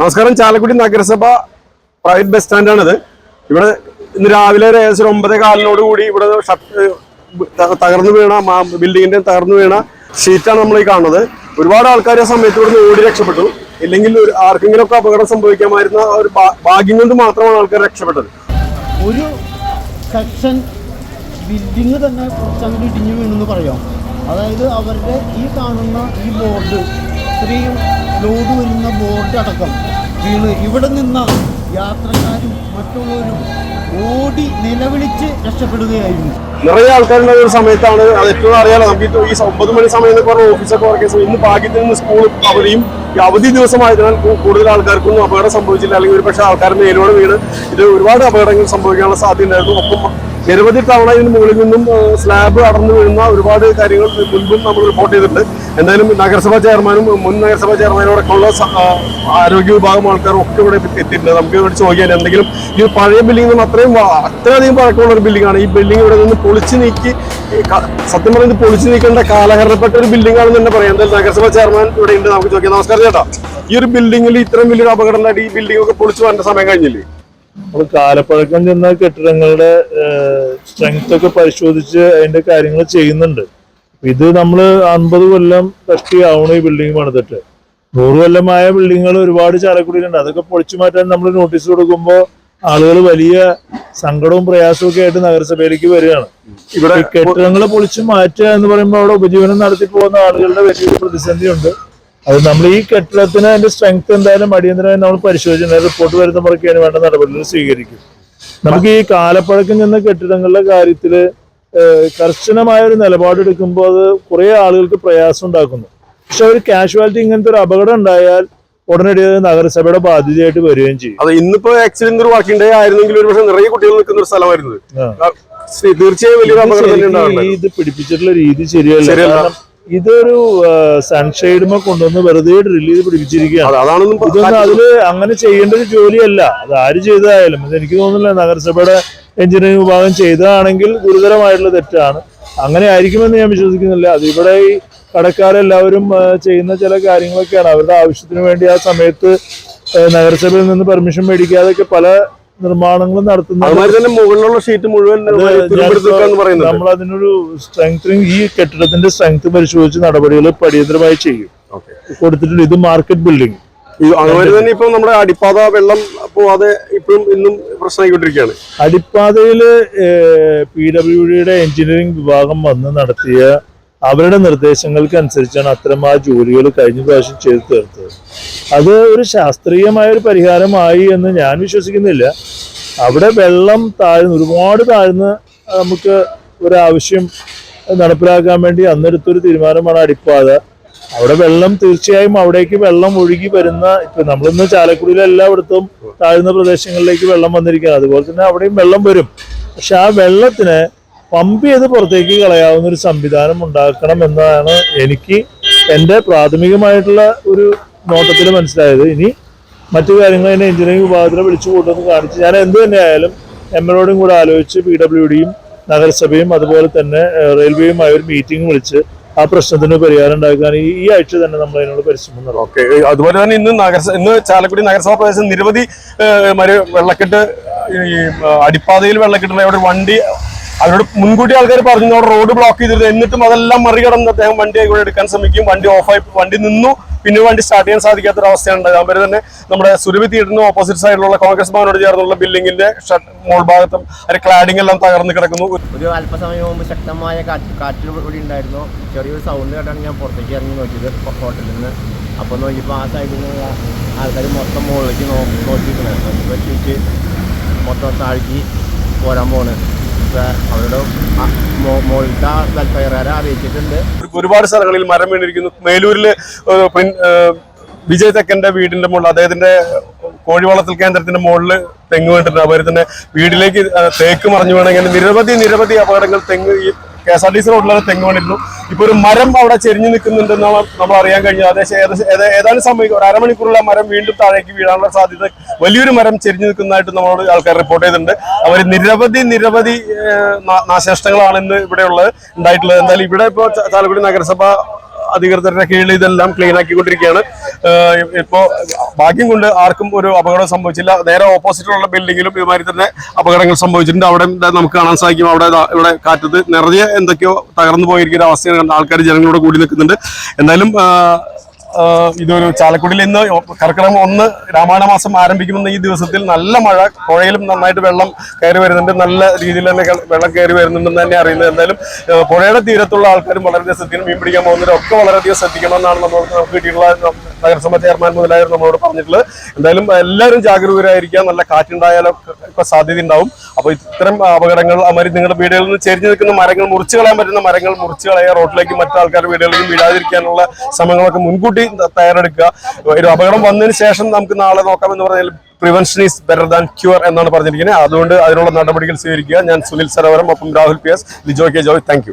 നമസ്കാരം. ചാലക്കുടി നഗരസഭ private bus സ്റ്റാൻഡാണിത് ഇവിടെ ഇന്ന് രാവിലെ ഒരു ഏകദേശം ഒമ്പത് കാലിനോട് കൂടി ഇവിടെ തകർന്നു വീണ ബിൽഡിങ്ങിന്റെ തകർന്നു വീണ ഷീറ്റാണ് നമ്മൾ ഈ കാണുന്നത്. ഒരുപാട് ആൾക്കാർ ആ സമയത്ത് ഇവിടുന്ന് ഓടി രക്ഷപ്പെട്ടു. ഇല്ലെങ്കിൽ ഒരു ആർക്കെങ്കിലും ഒക്കെ അപകടം സംഭവിക്കാമായിരുന്ന ഒരു ഭാഗ്യം കൊണ്ട് മാത്രമാണ് ആൾക്കാർ രക്ഷപ്പെട്ടത്. ഒരു സെക്ഷൻ ബിൽഡിങ് തന്നെ കുറച്ചങ്ങോട്ട് ഇടിഞ്ഞു വീണെന്ന് പറയാം. അതായത് അവരുടെ ഈ കാണുന്ന ഈ ബോർഡ് ഇത്രയും ലോഡ് വരുന്ന ബോട്ട് അടക്കം വീണ് ഇവിടെ നിന്ന യാത്രക്കാരും മറ്റുള്ളവരും ഓടി നിലവിളിച്ച് രക്ഷപ്പെടുകയായിരുന്നു. നിറയെ ആൾക്കാരുള്ള ഒരു സമയത്താണ് അത് ഏറ്റവും അറിയാലോ. നമുക്ക് ഈ- ഒമ്പത് മണി സമയം എന്നൊക്കെ പറഞ്ഞ ഓഫീസൊക്കെ വർക്ക് സമയം ഇന്ന് ഭാഗ്യത്തിൽ നിന്ന് സ്കൂൾ അവധിയും അവധി ദിവസമായതിനാൽ കൂടുതൽ ആൾക്കാർക്കൊന്നും അപകടം സംഭവിച്ചില്ല. അല്ലെങ്കിൽ ഒരു പക്ഷേ ആൾക്കാർ മേലോട് വീണ് ഇത് ഒരുപാട് അപകടങ്ങൾ സംഭവിക്കാനുള്ള സാധ്യതയുണ്ടായിരുന്നു ഒപ്പം നിരവധി തവണ ഇതിന് മുകളിൽ നിന്നും സ്ലാബ് അടർന്നു വീഴുന്ന ഒരുപാട് കാര്യങ്ങൾ മുൻപും നമ്മൾ റിപ്പോർട്ട് ചെയ്തിട്ടുണ്ട്. എന്തായാലും നഗരസഭാ ചെയർമാനും മുൻ നഗരസഭാ ചെയർമാനോടൊക്കെയുള്ള ഉള്ള ആരോഗ്യ വിഭാഗം ആൾക്കാരും ഒക്കെ ഇവിടെ എത്തിയിട്ടുണ്ട്. നമുക്ക് ഇവിടെ ചോദിക്കാൻ എന്തെങ്കിലും ഈ പഴയ ബിൽഡിംഗ് അത്രയും അത്രയധികം പഴക്കമുള്ള ഒരു ബിൽഡിംഗ് ആണ്. ഈ ബിൽഡിംഗ് ഇവിടെ നിന്ന് പൊളിച്ചു നീക്കി സത്യം പറഞ്ഞത് പൊളിച്ചു നീക്കേണ്ട കാലഹരണപ്പെട്ട ഒരു ബിൽഡിംഗ് ആണെന്ന് തന്നെ പറയാം. എന്തായാലും നഗരസഭാ ചെയർമാൻ ഇവിടെ ഉണ്ട്. നമുക്ക് ചോദിക്കാം. നമസ്കാരം ചേട്ടാ. ഈ ഒരു ബിൽഡിംഗിൽ ഇത്രയും വലിയൊരു അപകടം ഉണ്ടായിട്ട് ഈ ബിൽഡിംഗ് ഒക്കെ പൊളിച്ചു വരേണ്ട സമയം കഴിഞ്ഞില്ലേ? നമ്മൾ കാലപ്പഴക്കം ചെന്ന കെട്ടിടങ്ങളുടെ സ്ട്രെങ്ത് ഒക്കെ പരിശോധിച്ച് അതിന്റെ കാര്യങ്ങൾ ചെയ്യുന്നുണ്ട്. ഇത് നമ്മൾ അൻപത് കൊല്ലം കഷ്ടിയാവണം ഈ ബിൽഡിംഗ് പണിതിട്ട് നൂറ് കൊല്ലമായ ബിൽഡിങ്ങുകൾ ഒരുപാട് ചാലക്കുടിയിലുണ്ട്. അതൊക്കെ പൊളിച്ചു മാറ്റാൻ നമ്മൾ നോട്ടീസ് കൊടുക്കുമ്പോൾ ആളുകൾ വലിയ സങ്കടവും പ്രയാസവും ഒക്കെ ആയിട്ട് നഗരസഭയിലേക്ക് വരികയാണ്. ഇവിടെ കെട്ടിടങ്ങൾ പൊളിച്ചു മാറ്റുക എന്ന് പറയുമ്പോൾ അവിടെ ഉപജീവനം നടത്തി പോകുന്ന ആളുകളുടെ വലിയൊരു പ്രതിസന്ധിയുണ്ട്. അത് നമ്മൾ ഈ കെട്ടിടത്തിന് അതിന്റെ സ്ട്രെങ്ത് എന്തായാലും അടിയന്തരമായി നമ്മൾ പരിശോധിച്ചു റിപ്പോർട്ട് വരുന്ന അതിന് വേണ്ട നടപടികൾ സ്വീകരിക്കും. നമുക്ക് ഈ കാലപ്പഴക്കം ചെന്ന കെട്ടിടങ്ങളുടെ കാര്യത്തിൽ കർശനമായ ഒരു നിലപാടെടുക്കുമ്പോൾ അത് കുറേ ആളുകൾക്ക് പ്രയാസം ഉണ്ടാക്കുന്നു. പക്ഷെ ഒരു കാഷ്വാലിറ്റി ഇങ്ങനത്തെ ഒരു അപകടം ഉണ്ടായാൽ ഉടനടി അത് നഗരസഭയുടെ ബാധ്യതയായിട്ട് വരികയും ചെയ്യും. അത് ഇന്നിപ്പോ ആക്സിഡന്റ് ഒരു ഡേ ആയിരുന്നെങ്കിൽ ഒരു പക്ഷേ നിറയെ കുട്ടികൾ നിൽക്കുന്ന ഒരു സ്ഥലമായിരുന്നു തീർച്ചയായും വലിയൊരു അപകടം ഇത് പിടിപ്പിച്ചിട്ടുള്ള രീതി ശരിയല്ല. കാരണം ഇതൊരു സൺഷെയ്ഡുമ കൊണ്ടുവന്ന് വെറുതെ ഡ്രില്ല് ചെയ്ത് പിടിപ്പിച്ചിരിക്കുകയാണ്. ഇതൊന്നും അതിൽ അങ്ങനെ ചെയ്യേണ്ട ഒരു ജോലിയല്ല. അത് ആര് ചെയ്തതായാലും എനിക്ക് തോന്നുന്നില്ല നഗരസഭയുടെ എഞ്ചിനീയറിംഗ് വിഭാഗം ചെയ്തതാണെങ്കിൽ ഗുരുതരമായിട്ടുള്ള തെറ്റാണ്. അങ്ങനെ ആയിരിക്കുമെന്ന് ഞാൻ വിശ്വസിക്കുന്നില്ല. അതിവിടെ ഈ കടക്കാരെല്ലാവരും ചെയ്യുന്ന ചില കാര്യങ്ങളൊക്കെയാണ്. അവരുടെ ആവശ്യത്തിന് വേണ്ടി ആ സമയത്ത് നഗരസഭയിൽ നിന്ന് പെർമിഷൻ മേടിക്കാതെയൊക്കെ പല നിർമ്മാണങ്ങളും നടത്തുന്നത് മുകളിലുള്ള ഷീറ്റ് മുഴുവൻ നമ്മൾ അതിനൊരു സ്ട്രെങ്തനിങ് ഈ കെട്ടിടത്തിന്റെ സ്ട്രെങ്ത് പരിശോധിച്ച് നടപടികൾ പടിയന്തരമായി ചെയ്യും. കൊടുത്തിട്ടുണ്ട്. ഇത് മാർക്കറ്റ് ബിൽഡിംഗ് അതുമാതിരി തന്നെ ഇപ്പൊ നമ്മുടെ അടിപ്പാത വെള്ളം പോവാതെ ഇപ്പോഴും ഇന്നും പ്രശ്നമായിക്കൊണ്ടിരിക്കുകയാണ്. അടിപ്പാതയിൽ പി ഡബ്ല്യു ഡിയുടെ എഞ്ചിനീയറിംഗ് വിഭാഗം വന്ന് നടത്തിയ അവരുടെ നിർദ്ദേശങ്ങൾക്ക് അനുസരിച്ചാണ് അത്തരം ആ ജോലികൾ കഴിഞ്ഞ പ്രാവശ്യം ചെയ്തു തീർത്തത്. അത് ഒരു ശാസ്ത്രീയമായ ഒരു പരിഹാരമായി എന്ന് ഞാൻ വിശ്വസിക്കുന്നില്ല. അവിടെ വെള്ളം താഴ്ന്ന് ഒരുപാട് താഴ്ന്ന് നമുക്ക് ഒരാവശ്യം നടപ്പിലാക്കാൻ വേണ്ടി അന്നെടുത്തൊരു തീരുമാനമാണ് അടിപ്പാത. അവിടെ വെള്ളം തീർച്ചയായും അവിടേക്ക് വെള്ളം ഒഴുകി വരുന്ന ഇപ്പൊ നമ്മളിന്ന് ചാലക്കുടിയിലെ എല്ലായിടത്തും താഴ്ന്ന പ്രദേശങ്ങളിലേക്ക് വെള്ളം വന്നിരിക്കുകയാണ്. അതുപോലെ തന്നെ അവിടെയും വെള്ളം വരും. പക്ഷെ ആ വെള്ളത്തിന് പമ്പ് ചെയ്ത് പുറത്തേക്ക് കളയാവുന്ന ഒരു സംവിധാനം ഉണ്ടാക്കണം എന്നതാണ് എനിക്ക് എന്റെ പ്രാഥമികമായിട്ടുള്ള ഒരു നോട്ടത്തിൽ മനസ്സിലായത്. ഇനി മറ്റു കാര്യങ്ങൾ എന്നെ എഞ്ചിനീയറിംഗ് വിഭാഗത്തിനെ വിളിച്ചു കൂട്ടുമെന്ന് കാണിച്ച് ഞാൻ എന്ത് തന്നെയായാലും എം എല്ലോടും കൂടെ ആലോചിച്ച് പി ഡബ്ല്യു ഡിയും നഗരസഭയും അതുപോലെ തന്നെ റെയിൽവേയുമായി ഒരു മീറ്റിംഗ് വിളിച്ച് ആ പ്രശ്നത്തിന് പരിഹാരം ഉണ്ടാക്കാൻ ഈ ആഴ്ച തന്നെ നമ്മൾ അതിനുള്ള പരിശ്രമം ഓക്കെ. അതുപോലെ തന്നെ ഇന്ന് നഗരസഭ ഇന്ന് ചാലക്കുടി നഗരസഭാ പ്രദേശം നിരവധി വെള്ളക്കെട്ട് ഈ അടിപ്പാതയിൽ വെള്ളക്കെട്ടുള്ള അവിടെ വണ്ടി അവരോട് മുൻകൂട്ടി ആൾക്കാർ പറഞ്ഞു റോഡ് ബ്ലോക്ക് ചെയ്തിരുന്നു. എന്നിട്ടും അതെല്ലാം മറികടന്ന് അദ്ദേഹം വണ്ടി കൂടെ എടുക്കാൻ ശ്രമിക്കും. വണ്ടി ഓഫായി വണ്ടി നിന്നു. പിന്നെ വണ്ടി സ്റ്റാർട്ട് ചെയ്യാൻ സാധിക്കാത്ത അവസ്ഥയാണ് ഉണ്ടായത്. അതുപോലെ തന്നെ നമ്മുടെ സുരഭി തിയേറ്ററിന് ഓപ്പോസിറ്റ് സൈഡിലുള്ള കോൺഗ്രസ് ഭവനോട് ചേർന്നുള്ള ബിൽഡിംഗിന്റെ മോൾ ഭാഗത്തും അതിന്റെ ക്ലാഡിംഗ് എല്ലാം തകർന്ന് കിടക്കുന്നു. ഒരു അല്പസമയം മുമ്പ് ശക്തമായ കാറ്റ് കാറ്റിൽ ഇവിടെ ഉണ്ടായിരുന്നു. ചെറിയൊരു സൗണ്ട് കേട്ടാണ് ഞാൻ പുറത്തേക്ക് ഇറങ്ങി നോക്കിയത് ഹോട്ടലിൽ നിന്ന് അപ്പോൾ നോക്കിയപ്പോൾ ആ സൈഡിൽ നിന്ന് ആൾക്കാർ മൊത്തം മുകളിലേക്ക് നോക്കി നോക്കിയിട്ടുണ്ടായിരുന്നു വെച്ചിട്ട് മൊത്തം താഴ്ത്തി പോരാൻ ഇപ്പം അവരുടെ ആ മോ- മുകളിലത്തെ വെൽഫെയറുകാരെ അറിയിച്ചിട്ടുണ്ട്. ഒരുപാട് സ്ഥലങ്ങളിൽ മരം വീണിരിക്കുന്നു. മേലൂരിൽ വിജയ് തെക്കന്റെ വീടിന്റെ മുകളിൽ അദ്ദേഹത്തിന്റെ കോഴി വളർത്തൽ കേന്ദ്രത്തിന്റെ മുകളിൽ തെങ്ങ് വീണിട്ടുണ്ട്. അതുപോലെ തന്നെ തേക്ക് മറിഞ്ഞു വേണമെങ്കിൽ നിരവധി നിരവധി അപകടങ്ങൾ തെങ്ങ് ഈ K S R T C റോഡിലാണ് തെങ്ങ് വീണിരുന്നു ഇപ്പൊ ഒരു മരം അവിടെ ചെരിഞ്ഞു നിൽക്കുന്നുണ്ടെന്ന് നമ്മൾ അറിയാൻ കഴിഞ്ഞു. അതേശം ഏതാനും സമയം ഒരു അരമണിക്കൂറുള്ള മരം വീണ്ടും താഴേക്ക് വീഴാനുള്ള സാധ്യത വലിയൊരു മരം ചെരിഞ്ഞു നിൽക്കുന്നതായിട്ട് നമ്മളോട് ആൾക്കാർ റിപ്പോർട്ട് ചെയ്തിട്ടുണ്ട്. അവർ നിരവധി നിരവധി നാശനഷ്ടങ്ങളാണ് ഇന്ന് ഇവിടെയുള്ളത് ഉണ്ടായിട്ടുള്ളത്. എന്തായാലും ഇവിടെ ഇപ്പോൾ ചാലക്കുടി നഗരസഭ അധികൃതരുടെ കീഴിൽ ഇതെല്ലാം ക്ലീൻ ആക്കിക്കൊണ്ടിരിക്കുകയാണ്. ഇപ്പോ ഭാഗ്യം കൊണ്ട് ആർക്കും ഒരു അപകടം സംഭവിച്ചില്ല. നേരെ ഓപ്പോസിറ്റിലുള്ള ബിൽഡിങ്ങിലും ഇതുമാതിരി തന്നെ അപകടങ്ങൾ സംഭവിച്ചിട്ടുണ്ട്. അവിടെ നമുക്ക് കാണാൻ സാധിക്കും. അവിടെ ഇവിടെ കാറ്റത്ത് നിറയെ എന്തൊക്കെയോ തകർന്നു പോയിരിക്കുന്ന അവസ്ഥയാണ്. ആൾക്കാർ ജനങ്ങളോട് കൂടി നിൽക്കുന്നുണ്ട്. എന്തായാലും ഇതൊരു ചാലക്കുടിയിൽ ഇന്ന് കർക്കിടകം ഒന്ന് രാമായണ മാസം ആരംഭിക്കുന്ന ഈ ദിവസത്തിൽ നല്ല മഴ പുഴയിലും നന്നായിട്ട് വെള്ളം കയറി വരുന്നുണ്ട്. നല്ല രീതിയിൽ തന്നെ വെള്ളം കയറി വരുന്നുണ്ടെന്ന് തന്നെ അറിയുന്നത്. എന്തായാലും പുഴയുടെ തീരത്തുള്ള ആൾക്കാരും വളരെയധികം ശ്രദ്ധിക്കണം മീൻ പിടിക്കാൻ പോകുന്നവരും ഒക്കെ വളരെയധികം ശ്രദ്ധിക്കണമെന്നാണ് നമ്മൾ നമുക്ക് കിട്ടിയിട്ടുള്ള നഗരസഭ ചെയർമാൻ മുതലായവർ നമ്മളോട് പറഞ്ഞിട്ടുള്ളത്. എന്തായാലും എല്ലാവരും ജാഗരൂകരായിരിക്കുക നല്ല കാറ്റുണ്ടായാലോ ഒക്കെ സാധ്യത ഉണ്ടാവും അപ്പോൾ ഇത്തരം അപകടങ്ങൾ അമരി നിങ്ങളുടെ വീടുകളിൽ നിന്ന് ചെരിഞ്ഞു നിൽക്കുന്ന മരങ്ങൾ മുറിച്ചു കളയാൻ പറ്റുന്ന മരങ്ങൾ മുറിച്ചു കളയുക റോഡിലേക്ക് മറ്റു ആൾക്കാരുടെ വീടുകളിലും വീഴാതിരിക്കാനുള്ള ശ്രമങ്ങളൊക്കെ മുൻകൂട്ടി തയ്യാറെടുക്കുക. ഒരു അപകടം വന്നതിന് ശേഷം നമുക്ക് നാളെ നോക്കാം എന്ന് പറഞ്ഞാൽ prevention is better than cure എന്നാണ് പറഞ്ഞിരിക്കുന്നത്. അതുകൊണ്ട് അതിനുള്ള നടപടികൾ സ്വീകരിക്കുക. ഞാൻ സുനിൽ സരോവരം ഒപ്പം Rahul P S Lijo K Joy. Thank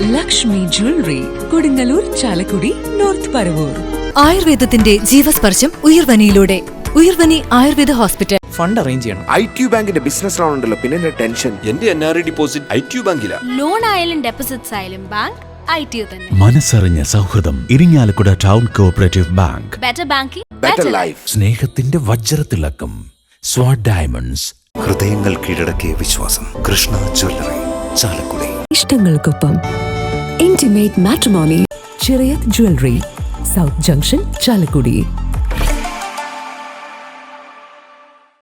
Lakshmi jewellery Kodungallur Chalakudy north Paravur ആയുർവേദത്തിന്റെ ജീവസ്പർശം ഉയർവനിയിലൂടെ. Uyarvani Ayurveda hospital. Fund arrange ചെയ്യണം. ഐ ടി ബാങ്കിന്റെ ബിസിനസ് ലോൺ ഉണ്ടല്ലോ പിന്നെ ടെൻഷൻ. എന്റെ N R I deposit I T ബാങ്കിലാ. Loan ആയാലും ഡെപ്പോസിറ്റ്സ് ആയാലും bank മനസ്സറിഞ്ഞ സൗഹൃദം Irinjalakuda town cooperative bank. Better banking better life സ്നേഹത്തിന്റെ വജ്രത്തിളക്കം സ്വാഡ് ഡയമണ്ട്സ്. ഹൃദയങ്ങൾ കീഴടക്കിയ വിശ്വാസം Krishna jewellery. Chalakudy. ഇഷ്ടങ്ങൾക്കൊപ്പം intimate matrimony Chirayath jewellery south junction Chalakudy.